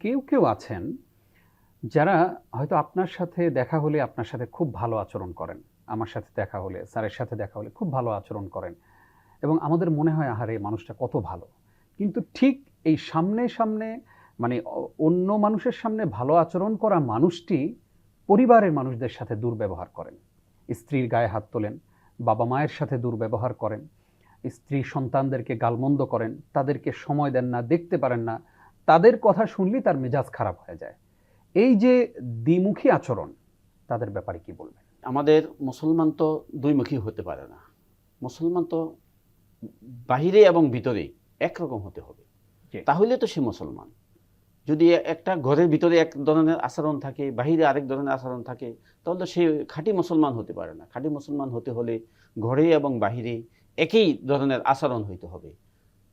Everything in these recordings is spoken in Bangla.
কেউ কেউ আছেন যারা হয়তো আপনার সাথে দেখা হলে আপনার সাথে খুব ভালো আচরণ করেন, আমার সাথে দেখা হলে, স্যারের সাথে দেখা হলে খুব ভালো আচরণ করেন এবং আমাদের মনে হয়, আহারে, মানুষটা কত ভালো। কিন্তু ঠিক এই সামনে সামনে মানে অন্য মানুষের সামনে ভালো আচরণ করা মানুষটি পরিবারের মানুষদের সাথে দুর্ব্যবহার করেন। স্ত্রীর গায়ে হাত তোলেন, বাবা মায়ের সাথে দুর্ব্যবহার করেন, স্ত্রী সন্তানদেরকে গালমন্দ করেন, তাদেরকে সময় দেন না, দেখতে পারেন না তাদের কথা শুনলেই তার মেজাজ খারাপ হয়ে যায়। এই যে দ্বিমুখী আচরণ তাদের ব্যাপারে কি বলবেন? আমাদের মুসলমান তো দুইমুখী হতে পারে না। মুসলমান তো বাহিরে এবং ভিতরে একরকম হতে হবে। তাহলে তো সে মুসলমান। যদি একটা ঘরের ভিতরে এক ধরনের আচরণ থাকে বাহিরে আরেক ধরনের আচরণ থাকে তাহলে তো সে খাঁটি মুসলমান হতে পারে না। খাঁটি মুসলমান হতে হলে ঘরে এবং বাহিরে একই ধরনের আচরণ হইতে হবে।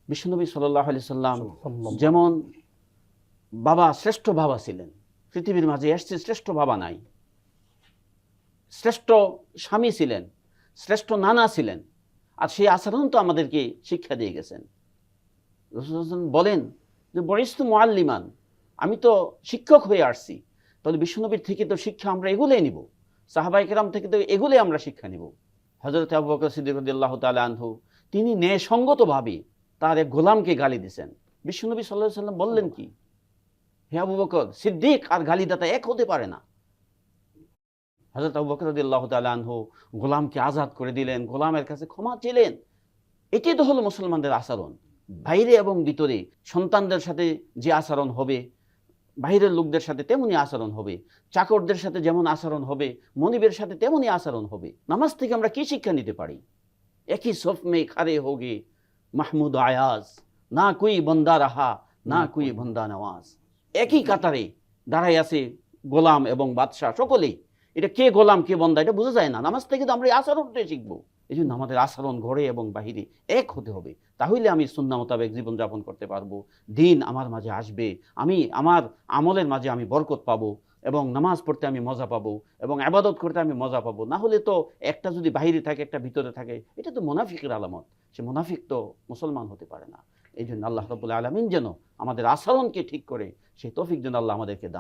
বিশ্বনবী সাল্লাহ আলি সাল্লাম। যেমন বাবা শ্রেষ্ঠ বাবা ছিলেন। পৃথিবীর মাঝে এসছে শ্রেষ্ঠ বাবা নাই। শ্রেষ্ঠ স্বামী ছিলেন, শ্রেষ্ঠ নানা ছিলেন, আর সেই আচরণ তো আমাদেরকে শিক্ষা দিয়ে গেছেন। বলেন যে বরিস্তু মোয়াল্লিমান আমি তো শিক্ষক হয়ে আসছি, তাহলে বিশ্বনবীর থেকে তো শিক্ষা আমরা এগুলোই নিব সাহাবাই কেরাম থেকে তো এগুলোই আমরা শিক্ষা নিব। হজরত আবু বকর সিদ্দিকুল্লাহ তালা আনহু, তিনি ন্যায়সঙ্গতভাবে তার এক গোলামকে গালি দিছেন। বিশ্বনবী সাল্লাহ সাল্লাম বললেন কি? হে আবু বকর সিদ্দিক আর গালিদাতা এক হতে পারে না। হজরত আবু বকর আল্লাহ আনহু গোলামকে আজাদ করে দিলেন গোলামের কাছে ক্ষমা চেলেন। এটাই তো হলো মুসলমানদের আচরণ। বাইরে এবং ভিতরে সন্তানদের সাথে যে আচরণ হবে বাইরের লোকদের সাথে তেমনি আচরণ হবে চাকরদের সাথে যেমন আচরণ হবে মনিবের সাথে তেমনি আচরণ হবে। নামাজ থেকে আমরা কি শিক্ষা নিতে পারি? একই সফ মে খারে হোগে মাহমুদ আয়াজ না কুই বন্দা রাহা না কুই। বন্দা নওয়াজ। একই কাতারে দাঁড়াই আছে গোলাম এবং বাদশাহ সকলেই। এটা কে গোলাম, কে বন্দা, এটা বোঝা যায় না। নামাজ থেকে তো আমরা আচরণটাই শিখব। এই জন্য আমাদের আচরণ ঘরে এবং বাহিরে এক হতে হবে। তাহলে আমি সুন্না মোতাবেক জীবনযাপন করতে পারব। দিন আমার মাঝে আসবে। আমি আমার আমলের মাঝে আমি বরকত পাবো এবং নামাজ পড়তে আমি মজা পাবো এবং আবাদত করতে আমি মজা পাবো। না হলে তো একটা যদি বাহিরে থাকে, একটা ভিতরে থাকে, এটা তো মুনাফিকের আলামত। সে মুনাফিক তো মুসলমান হতে পারে না। এই জন্য আল্লাহ রবুল্লা আলমিন যেন আমাদের আচরণকে ঠিক করে, সেই তৌফিক যেন আল্লাহ আমাদেরকে